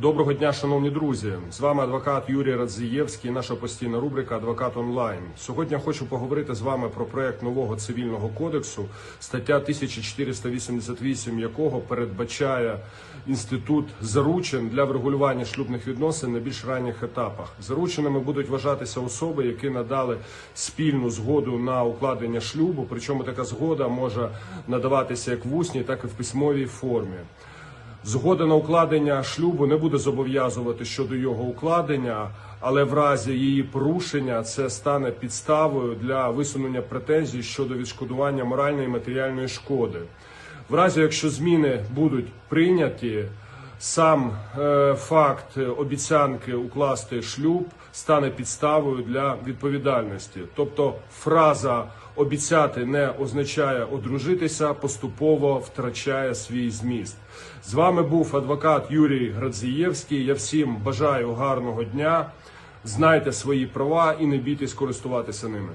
Доброго дня, шановні друзі! З вами адвокат Юрій Радзієвський, наша постійна рубрика Адвокат онлайн. Сьогодні я хочу поговорити з вами про проект нового цивільного кодексу, стаття 1488 якого передбачає інститут заручин для врегулювання шлюбних відносин на більш ранніх етапах. Зарученими будуть вважатися особи, які надали спільну згоду на укладення шлюбу. Причому така згода може надаватися як в усній, так і в письмовій формі. Згода на укладення шлюбу не буде зобов'язувати щодо його укладення, але в разі її порушення це стане підставою для висунення претензій щодо відшкодування моральної і матеріальної шкоди. В разі, якщо зміни будуть прийняті, сам е, факт обіцянки укласти шлюб стане підставою для відповідальності. Тобто фраза обіцяти не означає одружитися, поступово втрачає свій зміст. З вами був адвокат Юрій Градзієвський. Я всім бажаю гарного дня. Знайте свої права і не бійтесь користуватися ними.